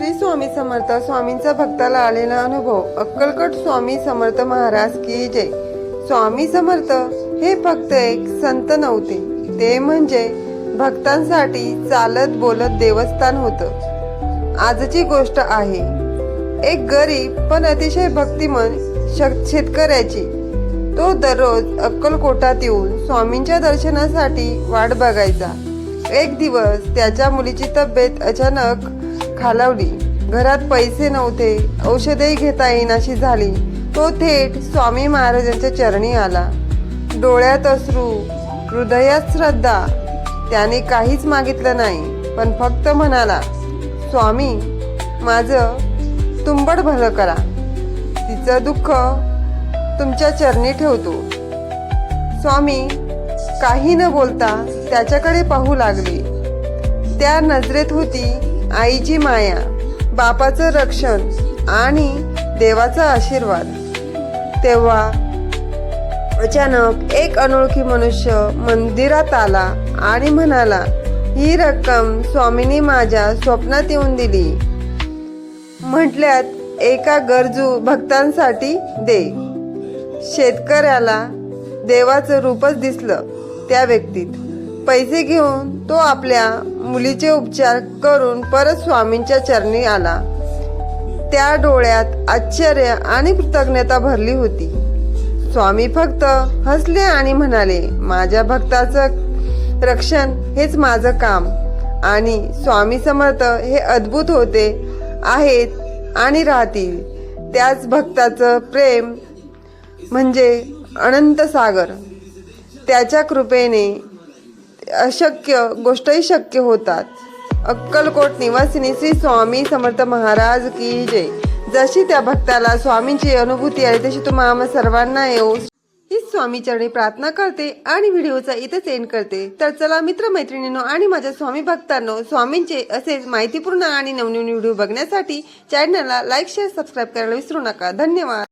श्री स्वामी समर्थ स्वामींचा भक्ताला आलेला अनुभव. अक्कलकोट स्वामी समर्थ महाराज की जय. स्वामी समर्थ हे फक्त एक संत नव्हते. ते म्हणजे भक्तांसाठी चालत बोलत देवस्थान होतं. आजची गोष्ट आहे. एक गरीब पण अतिशय भक्तिमन शक- शेतकऱ्याची. तो दररोज अक्कलकोटात येऊन स्वामींच्या दर्शनासाठी वाट बघायचा. एक दिवस त्याच्या मुलीची तब्येत अचानक खालावली. घरात पैसे नव्हते. औषधही घेता येईनाशी झाली. तो थेट स्वामी महाराजांच्या चरणी आला. डोळ्यात अश्रू हृदयात श्रद्धा. त्याने काहीच मागितलं नाही पण फक्त म्हणाला स्वामी माझं तुंबड भलं करा. तिचं दुःख तुमच्या चरणी ठेवतो. स्वामी काही न बोलता त्याच्याकडे पाहू लागले. त्या नजरेत होती आईची माया बापाचं रक्षण आणि देवाचा आशीर्वाद. तेव्हा अचानक एक अनोळखी मनुष्य मंदिरात आला आणि म्हणाला ही रक्कम स्वामींनी माझ्या स्वप्नात येऊन दिली. म्हटल्यात एका गरजू भक्तांसाठी दे. शेतकऱ्याला देवाचं रूपच दिसलं त्या व्यक्तीत. पैसे घेऊन तो आपल्या मुलीचे उपचार करून परत स्वामींच्या चरणी आला. त्या डोळ्यात आश्चर्य आणि कृतज्ञता भरली होती. स्वामी फक्त हसले आणि म्हणाले माझ्या भक्ताचं रक्षण हेच माझं काम आणि स्वामी समर्थ हे अद्भुत होते आहेत आणि राहतील. त्याच भक्ताचं प्रेम म्हणजे अनंत सागर. त्याच्या कृपेने अशक्य गोष्टही शक्य होतात. अक्कलकोट निवासिनी श्री स्वामी समर्थ महाराज की जय. जशी त्या भक्ताला स्वामींची अनुभूती आली तशी तुम्हा आम्हा सर्वांना येऊ. ही स्वामी चरणी प्रार्थना करते आणि व्हिडिओचा इथेच एंड करते. तर चला मित्रमैत्रिणींनो आणि माझ्या स्वामी भक्तांनो स्वामींचे असेच माहितीपूर्ण आणि नवनवीन व्हिडिओ बघण्यासाठी चॅनलला लाईक शेअर सबस्क्राईब करायला विसरू नका. धन्यवाद.